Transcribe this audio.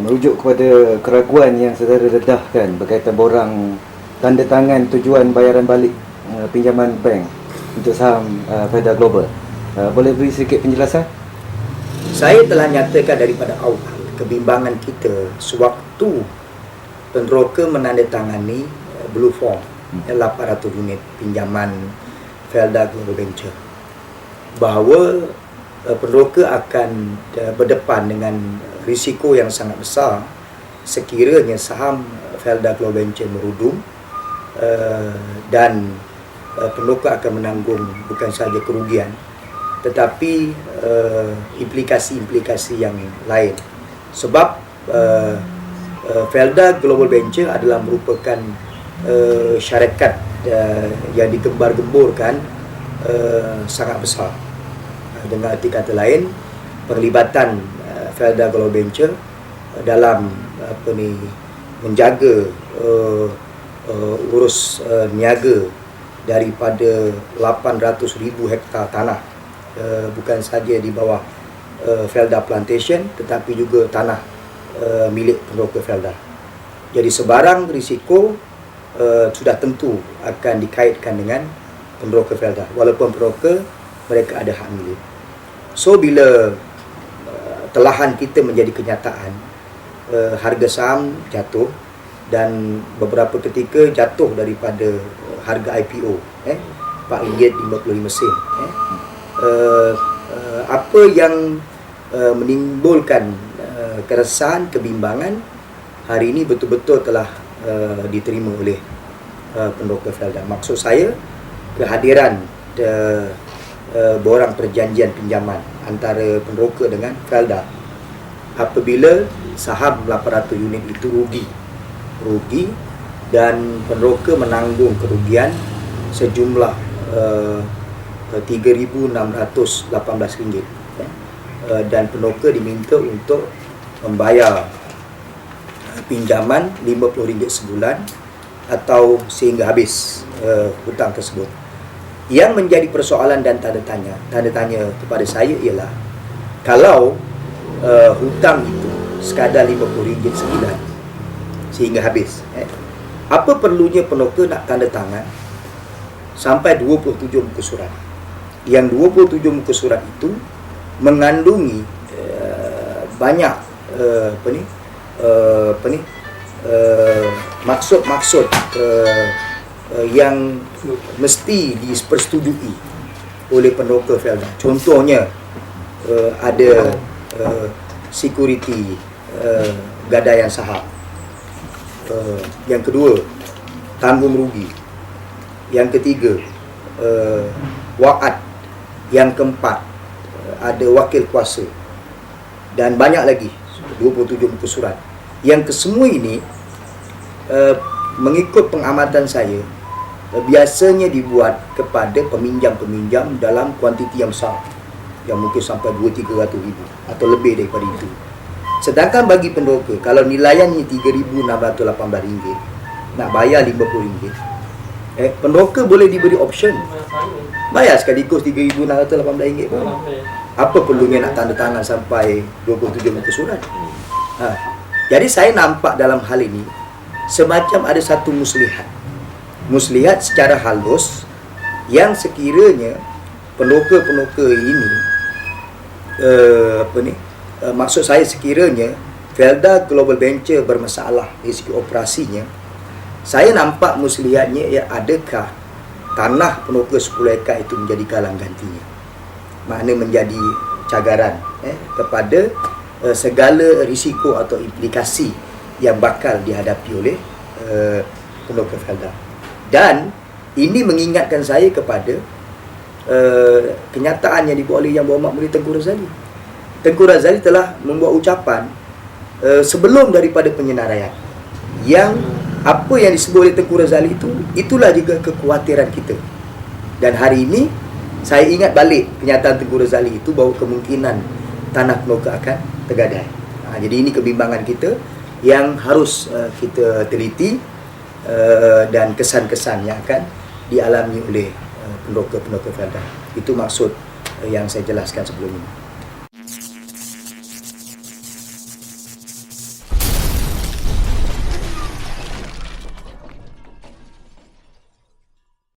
merujuk kepada keraguan yang saudara redahkan berkaitan borang tanda tangan tujuan bayaran balik uh, pinjaman bank untuk saham uh, Feda Global. Uh, boleh beri sedikit penjelasan? Saya telah nyatakan daripada awal kebimbangan kita sewaktu penroka menandatangani uh, blue form hmm. 800 unit pinjaman Felda Global Venture bahawa uh, penroka akan uh, berdepan dengan risiko yang sangat besar. Sekiranya saham Felda Global Venture merudum uh, dan uh, penroka akan menanggung bukan sahaja kerugian tetapi uh, implikasi-implikasi yang lain. Sebab uh, uh, Felda Global Venture adalah merupakan uh, syarikat uh, yang digembar-gemburkan uh, sangat besar. Dengan arti kata lain perlibatan Felda Global Venture uh, dalam apa ni menjaga uh, uh, urus uh, niaga daripada 800,000 hektar tanah uh, bukan saja di bawah uh, Felda Plantation tetapi juga tanah uh, milik penroka Felda. Jadi sebarang risiko uh, sudah tentu akan dikaitkan dengan penroka Felda walaupun penroka mereka ada hak milik. So bila telahan kita menjadi kenyataan. Uh, harga saham jatuh dan beberapa ketika jatuh daripada uh, harga IPO eh RM4.55 sen eh. Uh, uh, apa yang uh, menimbulkan uh, keresahan kebimbangan hari ini betul-betul telah uh, diterima oleh uh, penroka Felda maksud saya kehadiran uh, uh, borang perjanjian pinjaman antara penroka dengan Felda. Apabila saham 800 unit itu rugi. Rugi dan penroka menanggung kerugian sejumlah uh, RM3,618 ya. uh, dan penroka diminta untuk membayar uh, pinjaman RM50 sebulan atau sehingga habis uh, hutang tersebut yang menjadi persoalan dan tanda tanya tanda tanya kepada saya ialah kalau uh, hutang itu sekadar RM50 sebulan sehingga habis eh, apa perlunya penoka nak tanda tangan sampai 27 muka surat? Yang 27 muka surat itu mengandungi uh, banyak uh, apa ni uh, apa ni uh, maksud-maksud uh, uh, yang mesti dipersetujui oleh penoka Felda. Contohnya uh, ada uh, security uh, gadaian saham. Uh, yang kedua tanggung rugi. Yang ketiga uh, wa'ad yang keempat uh, ada wakil kuasa. Dan banyak lagi 27 muka surat. Yang kesemua ini uh, mengikut pengamatan saya biasanya dibuat kepada peminjam-peminjam dalam kuantiti yang besar. Yang mungkin sampai 2-300 ribu atau lebih daripada itu. Sedangkan bagi pendoka Kalau nilaiannya RM3,618 Nak bayar RM50 eh, Pendoka boleh diberi option. Bayar sekaligus RM3,618 pun. Apa perlunya nak tanda tangan sampai 27 muka surat ha. Jadi saya nampak dalam hal ini Semacam ada satu muslihat Muslihat secara halus Yang sekiranya Pendoka-pendoka ini uh, Apa ni uh, maksud saya sekiranya Felda Global Venture bermasalah dari segi operasinya saya nampak muslihatnya ya adakah tanah penuka 10 ekar itu menjadi galang gantinya? Makna menjadi cagaran eh, kepada uh, segala risiko atau implikasi yang bakal dihadapi oleh uh, penuka Felda dan ini mengingatkan saya kepada uh, kenyataan yang dibuat oleh Yang Berhormat Mulia Tengku Razali. Tengku Razali telah membuat ucapan uh, sebelum daripada penyenaraian. Yang apa yang disebut oleh Tengku Razali itu itulah juga kekhawatiran kita. Dan hari ini saya ingat balik kenyataan Tengku Razali itu bahawa kemungkinan tanah Peloka akan tergadai. Ha, jadi ini kebimbangan kita yang harus uh, kita teliti uh, dan kesan-kesan yang akan dialami oleh uh, Peloka-Peloka Felda itu maksud uh, yang saya jelaskan sebelum ini